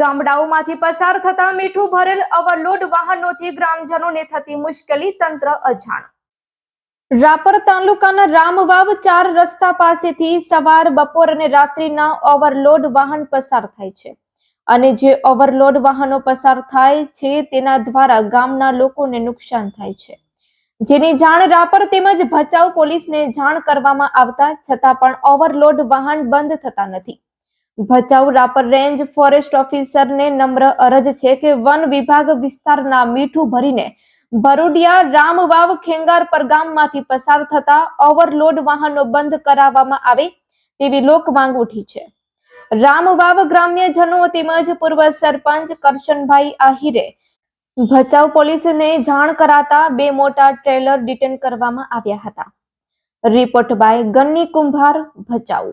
ગામડાઓમાંથી પસાર થતા મીઠું ભરેલ ઓવરલોડ વાહનોથી ગ્રામજનોને થતી મુશ્કેલી તંત્ર અજાણ. રાપર તાલુકાના રામવાવ ચાર રસ્તા પાસેથી સવાર, બપોર અને રાત્રિના ઓવરલોડ વાહન પસાર થાય છે. અને જે ઓવરલોડ વાહનો પસાર થાય છે, તેના દ્વારા ગામના લોકોને નુકસાન થાય છે. જેની જાણ રાપર તેમજ ભચાઉ પોલીસને જાણ કરવામાં આવતા, છતાં પણ ઓવરલોડ વાહન બંધ થતા નથી. ભચાઉ રાપર રેન્જ ફોરેસ્ટ ઓફિસરને નમ્ર અરજ છે કે વન વિભાગ વિસ્તારના મીઠું ભરીને ભરૂડિયા, રામવાવ ખેંગારપર ગામમાંથી પસાર થતા ઓવરલોડ વાહનો બંધ કરાવવામાં આવે તેવી લોક માંગ ઉઠી છે. રામવાવ ગ્રામ્યજનો તેમજ પૂર્વ સરપંચ કરશનભાઈ આહિરે ભચાઉ પોલીસને જાણ કરાતા બે મોટા ટ્રેલર ડિટેન કરવામાં આવ્યા હતા. રિપોર્ટ બાય ગન્ની કુંભાર, ભચાઉ.